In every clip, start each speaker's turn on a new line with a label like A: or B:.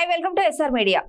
A: Hi welcome to SR media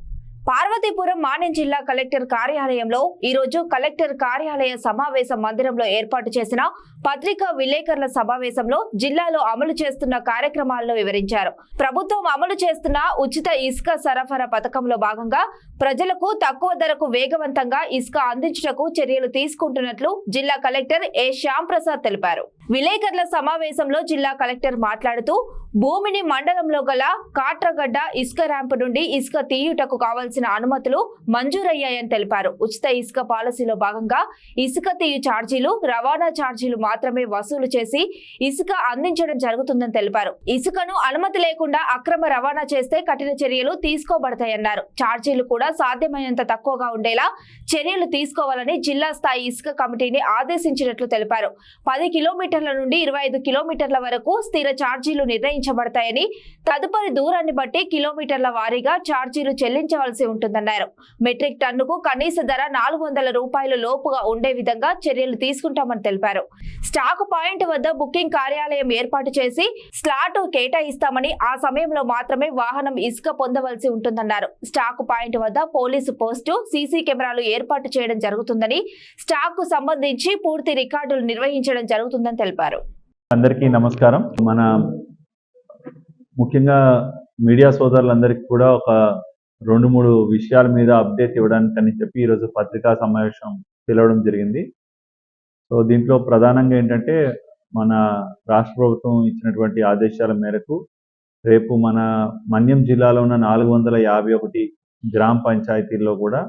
A: Parvathipuram Manyam జిల్లా collector కార్యాలయంలో ఈరోజు కలెక్టర్ కార్యాలయ సమావేశ మందిరంలో ఏర్పాటు చేసిన పత్రికా విలేకరుల సమావేశంలో జిల్లాలో అమలు చేస్తున్న కార్యక్రమాలను వివరించారు. ప్రభుత్వం అమలు చేస్తున్న ఉచిత ఇసుక సరఫరా పథకంలో భాగంగా ప్రజలకు తక్కువ ధరకు వేగవంతంగా ఇసుక అందించుటకు చర్యలు తీసుకుంటున్నట్లు జిల్లా కలెక్టర్ ఏ. శ్యామ్ ప్రసాద్ తెలిపారు. విలేకరుల సమావేశంలో జిల్లా కలెక్టర్ మాట్లాడుతూ భూమిని మండలంలో గల కాట్రగడ్డ ఇసుక ర్యాంపు నుండి ఇసుక తీయుటకు కావాల్సిన అనుమతులు మంజూరయ్యాయని తెలిపారు. ఉచిత ఇసుక పాలసీలో భాగంగా ఇసుక తీయు ఛార్జీలు రవాణా ఛార్జీలు మాత్రమే వసూలు చేసి ఇసుక అందించడం జరుగుతుందని తెలిపారు. ఇసుకను అనుమతి లేకుండా అక్రమ రవాణా చేస్తే కఠిన చర్యలు తీసుకోబడతాయన్నారు. ఛార్జీలు కూడా సాధ్యమైనంత తక్కువగా ఉండేలా చర్యలు తీసుకోవాలని జిల్లా స్థాయి ఇసుక కమిటీని ఆదేశించినట్లు తెలిపారు. పది కిలోమీటర్ కిలోమీటర్ల నుండి ఇరవై ఐదు కిలోమీటర్ల వరకు స్థిర ఛార్జీలు నిర్ణయించబడతాయని తదుపరి దూరాన్ని బట్టి కిలోమీటర్ల వారీగా ఛార్జీలు చెల్లించవలసి ఉంటుందన్నారు. మెట్రిక్ టన్నుకు కనీస ధర నాలుగు వందల రూపాయల లోపుగా ఉండే విధంగా చర్యలు తీసుకుంటామని తెలిపారు. స్టాక్ పాయింట్ వద్ద బుకింగ్ కార్యాలయం ఏర్పాటు చేసి స్లాట్ కేటాయిస్తామని ఆ సమయంలో మాత్రమే వాహనం ఇసుక పొందవలసి ఉంటుందన్నారు. స్టాక్ పాయింట్ వద్ద పోలీసు పోస్టు సీసీ కెమెరాలు ఏర్పాటు చేయడం జరుగుతుందని స్టాక్కు సంబంధించి పూర్తి రికార్డులు నిర్వహించడం జరుగుతుందని తెలిపారు.
B: అందరికీ నమస్కారం. మన ముఖ్యంగా మీడియా సోదరులందరికీ కూడా ఒక రెండు మూడు విషయాల మీద అప్డేట్ ఇవ్వడానికి అని చెప్పి ఈరోజు పత్రికా సమావేశం పిలవడం జరిగింది. సో దీంట్లో ప్రధానంగా ఏంటంటే మన రాష్ట్ర ప్రభుత్వం ఇచ్చినటువంటి ఆదేశాల మేరకు రేపు మన మన్యం జిల్లాలో ఉన్న నాలుగు వందల యాభై ఒకటి గ్రామ పంచాయతీల్లో కూడా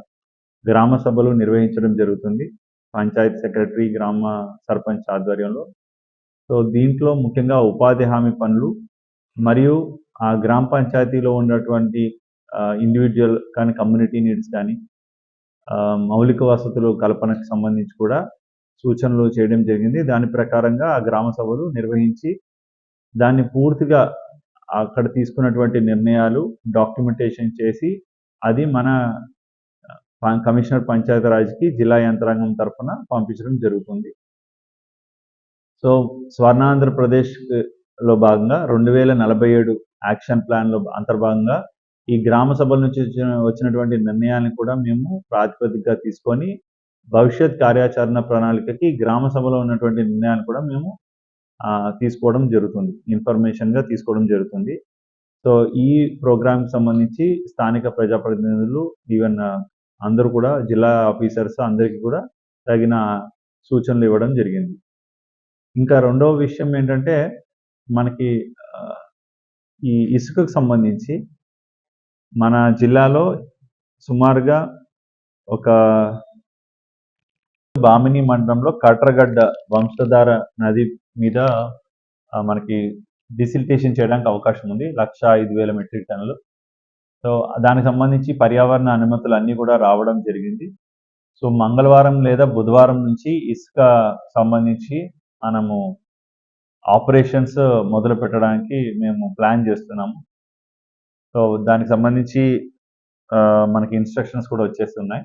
B: గ్రామ సభలు నిర్వహించడం జరుగుతుంది. పంచాయతీ సెక్రటరీ గ్రామ సర్పంచ్ ఆధ్వర్యంలో. సో దీంట్లో ముఖ్యంగా ఉపాధి హామీ పనులు మరియు ఆ గ్రామ పంచాయతీలో ఉన్నటువంటి ఇండివిజువల్ కానీ కమ్యూనిటీ నీడ్స్ కానీ మౌలిక వసతులు కల్పనకు సంబంధించి కూడా సూచనలు చేయడం జరిగింది. దాని ప్రకారంగా ఆ గ్రామ సభలు నిర్వహించి దాన్ని పూర్తిగా అక్కడ తీసుకున్నటువంటి నిర్ణయాలు డాక్యుమెంటేషన్ చేసి అది మన కమిషనర్ పంచాయతీరాజ్కి జిల్లా యంత్రాంగం తరఫున పంపించడం జరుగుతుంది. సో స్వర్ణాంధ్రప్రదేశ్లో భాగంగా రెండు వేల నలభై ఏడు యాక్షన్ ప్లాన్లో అంతర్భాగంగా ఈ గ్రామ సభల నుంచి వచ్చిన వచ్చినటువంటి నిర్ణయాన్ని కూడా మేము ప్రాతిపదికగా తీసుకొని భవిష్యత్ కార్యాచరణ ప్రణాళికకి గ్రామ సభలో ఉన్నటువంటి నిర్ణయాన్ని కూడా మేము తీసుకోవడం జరుగుతుంది. ఇన్ఫర్మేషన్గా తీసుకోవడం జరుగుతుంది. సో ఈ ప్రోగ్రామ్కి సంబంధించి స్థానిక ప్రజాప్రతినిధులు ఈవెన్ అందరూ కూడా జిల్లా ఆఫీసర్స్ అందరికీ కూడా తగిన సూచనలు ఇవ్వడం జరిగింది. ఇంకా రెండవ విషయం ఏంటంటే మనకి ఈ ఇసుకకు సంబంధించి మన జిల్లాలో సుమారుగా ఒక బామిని మండలంలో కట్రగడ్డ వంశధార నది మీద మనకి డిసిల్టేషన్ చేయడానికి అవకాశం ఉంది. లక్ష ఐదు వేల మెట్రిక్ టన్నులు. సో దానికి సంబంధించి పర్యావరణ అనుమతులు అన్నీ కూడా రావడం జరిగింది. సో మంగళవారం లేదా బుధవారం నుంచి ఇసుక సంబంధించి మనము ఆపరేషన్స్ మొదలు పెట్టడానికి మేము ప్లాన్ చేస్తున్నాము. సో దానికి సంబంధించి మనకి ఇన్స్ట్రక్షన్స్ కూడా వచ్చేస్తున్నాయి.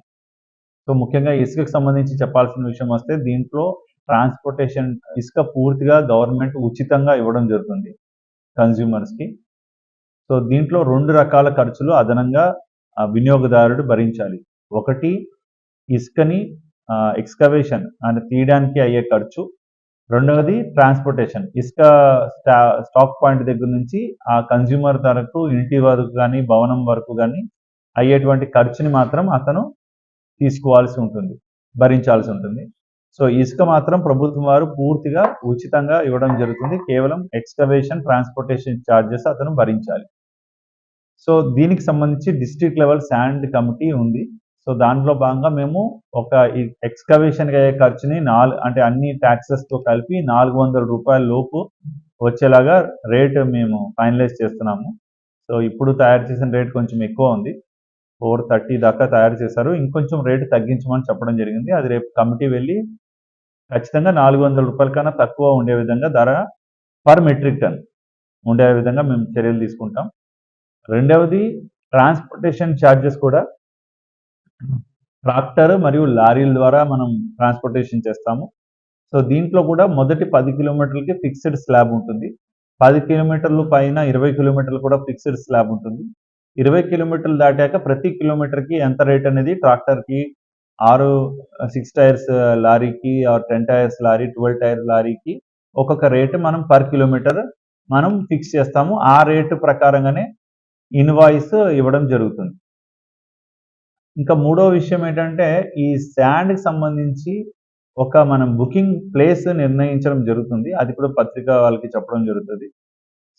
B: సో ముఖ్యంగా ఇసుకకు సంబంధించి చెప్పాల్సిన విషయం వస్తే దీంట్లో ట్రాన్స్పోర్టేషన్ ఇసుక పూర్తిగా గవర్నమెంట్ ఉచితంగా ఇవ్వడం జరుగుతుంది కన్జ్యూమర్స్కి సో దీంట్లో రెండు రకాల ఖర్చులు అదనంగా వినియోగదారుడు భరించాలి. ఒకటి ఇసుకని ఎక్స్కవేషన్ అంటే తీయడానికి అయ్యే ఖర్చు. రెండవది ట్రాన్స్పోర్టేషన్ ఇసుక స్టా స్టాక్ పాయింట్ దగ్గర నుంచి ఆ కన్జ్యూమర్ ధరకు ఇంటి వరకు కానీ భవనం వరకు కానీ అయ్యేటువంటి ఖర్చుని మాత్రం అతను తీసుకోవాల్సి ఉంటుంది భరించాల్సి ఉంటుంది. సో ఇసుక మాత్రం ప్రభుత్వం వారు పూర్తిగా ఉచితంగా ఇవ్వడం జరుగుతుంది. కేవలం ఎక్స్కవేషన్ ట్రాన్స్పోర్టేషన్ ఛార్జెస్ అతను భరించాలి. సో దీనికి సంబంధించి డిస్ట్రిక్ట్ లెవెల్ శాండ్ కమిటీ ఉంది. సో దాంట్లో భాగంగా మేము ఒక ఎక్స్కవేషన్ అయ్యే ఖర్చుని నాలుగు అంటే అన్ని taxes తో కలిపి నాలుగు వందల రూపాయల లోపు వచ్చేలాగా రేట్ మేము ఫైనలైజ్ చేస్తున్నాము. సో ఇప్పుడు తయారు చేసిన రేట్ కొంచెం ఎక్కువ ఉంది. ఫోర్ థర్టీ దాకా తయారు చేశారు. ఇంకొంచెం రేటు తగ్గించమని చెప్పడం జరిగింది. అది రేపు కమిటీ వెళ్ళి ఖచ్చితంగా నాలుగు వందల రూపాయల కన్నా తక్కువ ఉండే విధంగా ధర పర్ మెట్రిక్ టన్ ఉండే విధంగా మేము చర్యలు తీసుకుంటాం. రెండవది ట్రాన్స్పోర్టేషన్ ఛార్జెస్ కూడా ట్రాక్టర్ మరియు లారీల ద్వారా మనం ట్రాన్స్పోర్టేషన్ చేస్తాము. సో దీంట్లో కూడా మొదటి పది కిలోమీటర్లకి ఫిక్స్డ్ స్లాబ్ ఉంటుంది. పది కిలోమీటర్లు పైన ఇరవై కిలోమీటర్లు కూడా ఫిక్స్డ్ స్లాబ్ ఉంటుంది. ఇరవై కిలోమీటర్లు దాటాక ప్రతి కిలోమీటర్కి ఎంత రేట్ అనేది ట్రాక్టర్కి ఆరు సిక్స్ టైర్స్ లారీకి ఆరు ten tyres lorry twelve tyre లారీకి ఒక్కొక్క రేటు మనం పర్ కిలోమీటర్ మనం ఫిక్స్ చేస్తాము. ఆ రేటు ప్రకారంగానే ఇన్వాయిస్ ఇవ్వడం జరుగుతుంది. ఇంకా మూడో విషయం ఏంటంటే ఈ శాండ్కి సంబంధించి ఒక మనం బుకింగ్ ప్లేస్ నిర్ణయించడం జరుగుతుంది. అది కూడా పత్రిక వాళ్ళకి చెప్పడం జరుగుతుంది.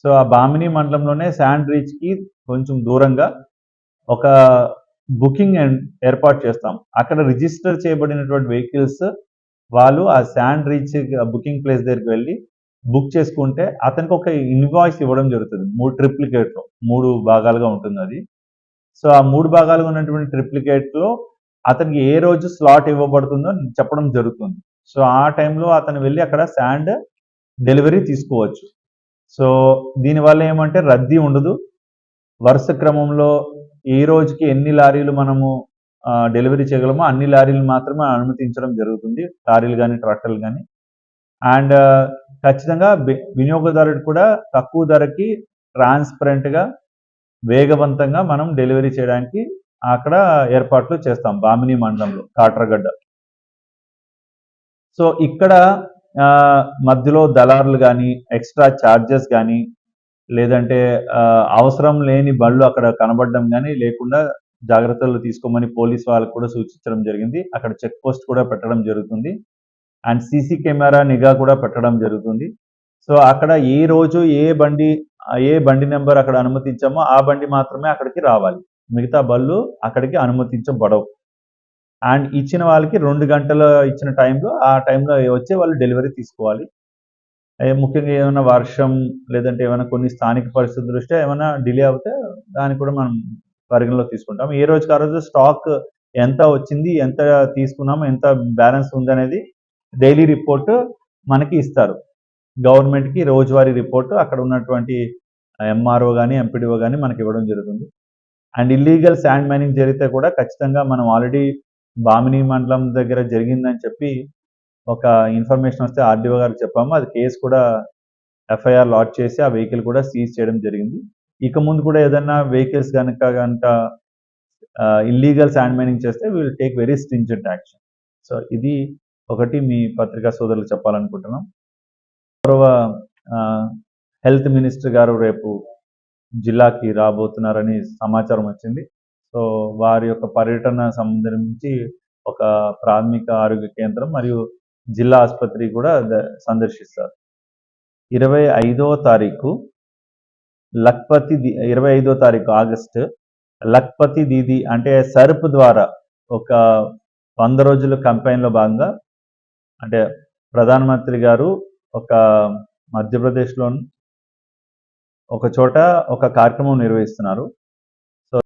B: సో ఆ బామిని మండలంలోనే శాండ్ రీచ్కి కొంచెం దూరంగా ఒక బుకింగ్ ఏర్పాటు చేస్తాం. అక్కడ రిజిస్టర్ చేయబడినటువంటి వెహికల్స్ వాళ్ళు ఆ శాండ్ రీచ్ బుకింగ్ ప్లేస్ దగ్గరికి వెళ్ళి బుక్ చేసుకుంటే అతనికి ఒక ఇన్వాయిస్ ఇవ్వడం జరుగుతుంది. మూడు ట్రిప్లికేట్లో మూడు భాగాలుగా ఉంటుంది అది. సో ఆ మూడు భాగాలుగా ఉన్నటువంటి ట్రిప్లికేట్లో అతనికి ఏ రోజు స్లాట్ ఇవ్వబడుతుందో చెప్పడం జరుగుతుంది. సో ఆ టైంలో అతను వెళ్ళి అక్కడ శాండ్ డెలివరీ తీసుకోవచ్చు. సో దీనివల్ల ఏమంటే రద్దీ ఉండదు. వరుస క్రమంలో ఏ రోజుకి ఎన్ని లారీలు మనము డెలివరీ చేయగలమో అన్ని లారీలు మాత్రమే అనుమతించడం జరుగుతుంది. లారీలు కానీ ట్రాక్టర్లు కానీ అండ్ ఖచ్చితంగా వినియోగదారుడు కూడా తక్కువ ధరకి ట్రాన్స్పరెంట్గా వేగవంతంగా మనం డెలివరీ చేయడానికి అక్కడ ఏర్పాట్లు చేస్తాం బామిని మండలంలో కాట్రగడ్డ. సో ఇక్కడ మధ్యలో దళారులు కానీ ఎక్స్ట్రా ఛార్జెస్ కానీ లేదంటే అవసరం లేని బళ్ళు అక్కడ కనబడడం కానీ లేకుండా జాగ్రత్తలు తీసుకోమని పోలీస్ వాళ్ళకు కూడా సూచించడం జరిగింది. అక్కడ చెక్ పోస్ట్ కూడా పెట్టడం జరుగుతుంది. అండ్ సీసీ కెమెరా నిఘా కూడా పెట్టడం జరుగుతుంది. సో అక్కడ ఏ రోజు ఏ బండి ఏ బండి నెంబర్ అక్కడ అనుమతించామో ఆ బండి మాత్రమే అక్కడికి రావాలి. మిగతా బళ్ళు అక్కడికి అనుమతించబడవు. అండ్ ఇచ్చిన వాళ్ళకి రెండు గంటల ఇచ్చిన టైంలో ఆ టైంలో వచ్చే వాళ్ళు డెలివరీ తీసుకోవాలి. ముఖ్యంగా ఏమైనా వర్షం లేదంటే ఏమైనా కొన్ని స్థానిక పరిస్థితుల దృష్ట్యా ఏమైనా డిలే అవుతే దాన్ని కూడా మనం పరిగణలో తీసుకుంటాం. ఏ రోజుకి ఆ రోజు స్టాక్ ఎంత వచ్చింది ఎంత తీసుకున్నాము ఎంత బ్యాలెన్స్ ఉంది అనేది డైలీ రిపోర్ట్ మనకి ఇస్తారు. గవర్నమెంట్కి రోజువారీ రిపోర్ట్ అక్కడ ఉన్నటువంటి ఎంఆర్ఓ కానీ ఎంపీడీఓ కానీ మనకి ఇవ్వడం జరుగుతుంది. అండ్ ఇల్లీగల్ శాండ్ మైనింగ్ జరిగితే కూడా ఖచ్చితంగా మనం ఆల్రెడీ బామిని మండలం దగ్గర జరిగిందని చెప్పి ఒక ఇన్ఫర్మేషన్ వస్తే ఆర్డీఓ గారికి చెప్పాము. అది కేసు కూడా ఎఫ్ఐఆర్ లాట్ చేసి ఆ వెహికల్ కూడా సీజ్ చేయడం జరిగింది. ఇక ముందు కూడా ఏదైనా వెహికల్స్ కనుక కనుక ఇల్లీగల్ శాండ్ మైనింగ్ చేస్తే will take very stringent action so ఇది ఒకటి మీ పత్రికా సోదరులు చెప్పాలనుకుంటున్నాం. గౌరవ హెల్త్ మినిస్టర్ గారు రేపు జిల్లాకి రాబోతున్నారని సమాచారం వచ్చింది. సో వారి యొక్క పర్యటన సంబంధించి ఒక ప్రాథమిక ఆరోగ్య కేంద్రం మరియు జిల్లా ఆసుపత్రి కూడా సందర్శిస్తారు. ఇరవై ఐదవ తారీఖు లక్పతి ది- ఇరవై ఐదో తారీఖు ఆగస్టు లక్పతి దీది అంటే సర్ప్ ద్వారా ఒక వంద రోజుల campaign భాగంగా అంటే ప్రధానమంత్రి గారు ఒక మధ్యప్రదేశ్లో ఒక చోట ఒక కార్యక్రమం నిర్వహిస్తున్నారు.